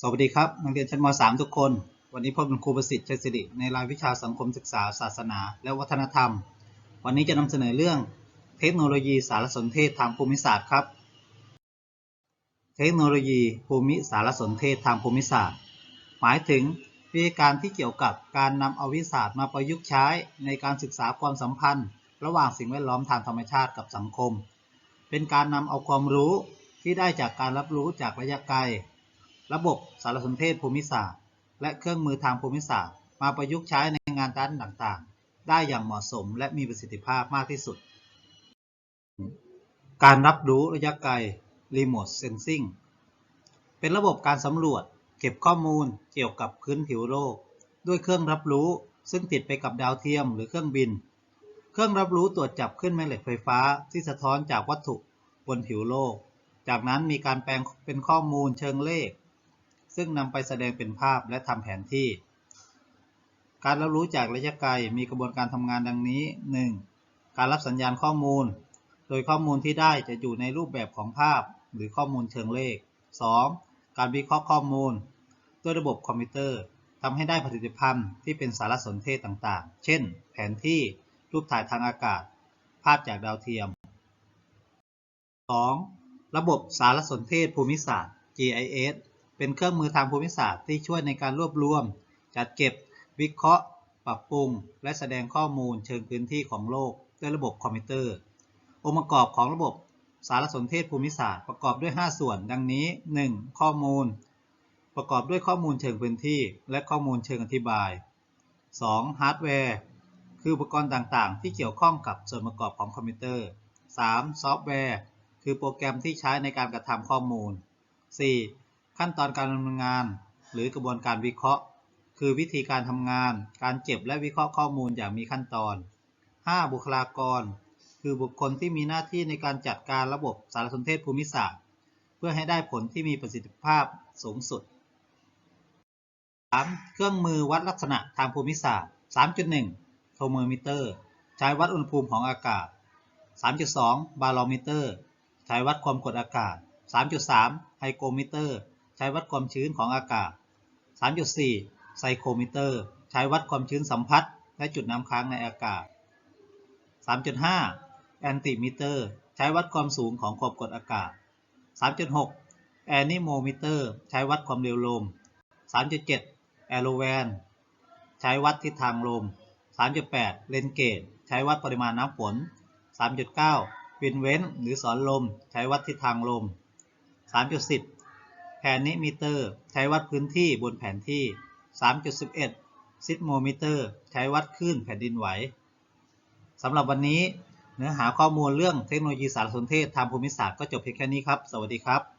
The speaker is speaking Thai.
สวัสดีครับนักเรียนชั้นม .3 ทุกคน วันนี้พบกับครูประสิทธิ์ชัยสิริในรายวิชาสังคมศึกษา ศาสนา และวัฒนธรรม วันนี้จะนำเสนอเรื่องเทคโนโลยีสารสนเทศทางภูมิศาสตร์ครับ เทคโนโลยีภูมิสารสนเทศทางภูมิศาสตร์ หมายถึงวิธีการที่เกี่ยวกับการนำเอาวิทยาศาสตร์มาประยุกต์ใช้ในการศึกษาความสัมพันธ์ ระหว่างสิ่งแวดล้อมทางธรรมชาติกับสังคม เป็นการนำเอาความรู้ที่ได้จากการรับรู้จากระยะไกล ระบบสารสนเทศภูมิศาสตร์ และเครื่องมือทางภูมิศาสตร์ มาประยุกต์ใช้ในงานด้านต่างๆ ได้อย่างเหมาะสมและมีประสิทธิภาพมากที่สุด การรับรู้ระยะไกล Remote Sensing เป็นระบบการสำรวจ เก็บข้อมูลเกี่ยวกับพื้นผิวโลก ด้วยเครื่องรับรู้ซึ่งติดไปกับดาวเทียมหรือเครื่องบิน เครื่องรับรู้ตรวจจับขึ้นแม่เหล็กไฟฟ้าที่สะท้อนจากวัตถุบนผิวโลก จากนั้นมีการแปลงเป็นข้อมูลเชิงเลข ซึ่งนำไปแสดงเป็นภาพและทำแผนที่ การรับรู้จากระยะไกลมีกระบวนการทำงานดังนี้ 1. การรับสัญญาณข้อมูล โดยข้อมูลที่ได้จะอยู่ในรูปแบบของภาพ หรือข้อมูลเชิงเลข 2. การวิเคราะห์ข้อมูล ด้วยระบบคอมพิวเตอร์ทำให้ได้ผลิตภัณฑ์ที่เป็นสารสนเทศต่างๆ เช่น แผนที่ รูปถ่ายทางอากาศ ภาพจากดาวเทียม 2. ระบบสารสนเทศภูมิศาสตร์ GIS เป็นเครื่องมือทางภูมิศาสตร์ที่ช่วยในการรวบรวม จัดเก็บ วิเคราะห์ ปรับปรุง และแสดงข้อมูลเชิงพื้นที่ของโลก ด้วยระบบคอมพิวเตอร์ องค์ประกอบของระบบสารสนเทศภูมิศาสตร์ประกอบด้วย 5 ส่วน ดังนี้ 1. ข้อมูล ประกอบด้วยข้อมูลเชิงพื้นที่ และข้อมูลเชิงอธิบาย 2. ฮาร์ดแวร์ คืออุปกรณ์ต่างๆ ที่เกี่ยวข้องกับส่วนประกอบของคอมพิวเตอร์ 3. ซอฟต์แวร์ คือโปรแกรมที่ใช้ในการกระทำข้อมูล 4. ขั้นตอนการดำเนินงาน หรือกระบวนการวิเคราะห์ คือวิธีการทำงาน การเก็บและวิเคราะห์ข้อมูลอย่างมีขั้นตอน 5. บุคลากร คือบุคคลที่มีหน้าที่ในการจัดการระบบสารสนเทศภูมิศาสตร์ เพื่อให้ได้ผลที่มีประสิทธิภาพสูงสุด 3. เครื่องมือวัดลักษณะทางภูมิศาสตร์ 3.1 โทรโมมิเตอร์ ใช้วัดอุณหภูมิของอากาศ 3.2 บาโลมิเตอร์ ใช้วัดความกดอากาศ 3.3 ไฮโกรมิเตอร์ ใช้วัดความชื้นของอากาศ 3.4 ไซโครมิเตอร์ ใช้วัดความชื้นสัมผัสและจุดน้ำค้างในอากาศ 3.5 แอนติมิเตอร์ ใช้วัดความสูงของขอบกดอากาศ 3.6 แอนิโมมิเตอร์ ใช้วัดความเร็วลม 3.7 แอโรแวน ใช้วัดทิศทางลม 3.8 เลนเกจใช้วัดปริมาณน้ำฝน 3.9วินเว้นหรือสอนลม ใช้วัดทิศทางลม 3.10 แพนิมิเตอร์ ใช้วัดพื้นที่บนแผนที่ 3.11 ซิสโมมิเตอร์ ใช้วัดคลื่นแผ่นดินไหวสำหรับวันนี้เนื้อหาข้อมูลเรื่องเทคโนโลยีสารสนเทศทางภูมิศาสตร์ก็จบเพียงแค่นี้ครับ สวัสดีครับ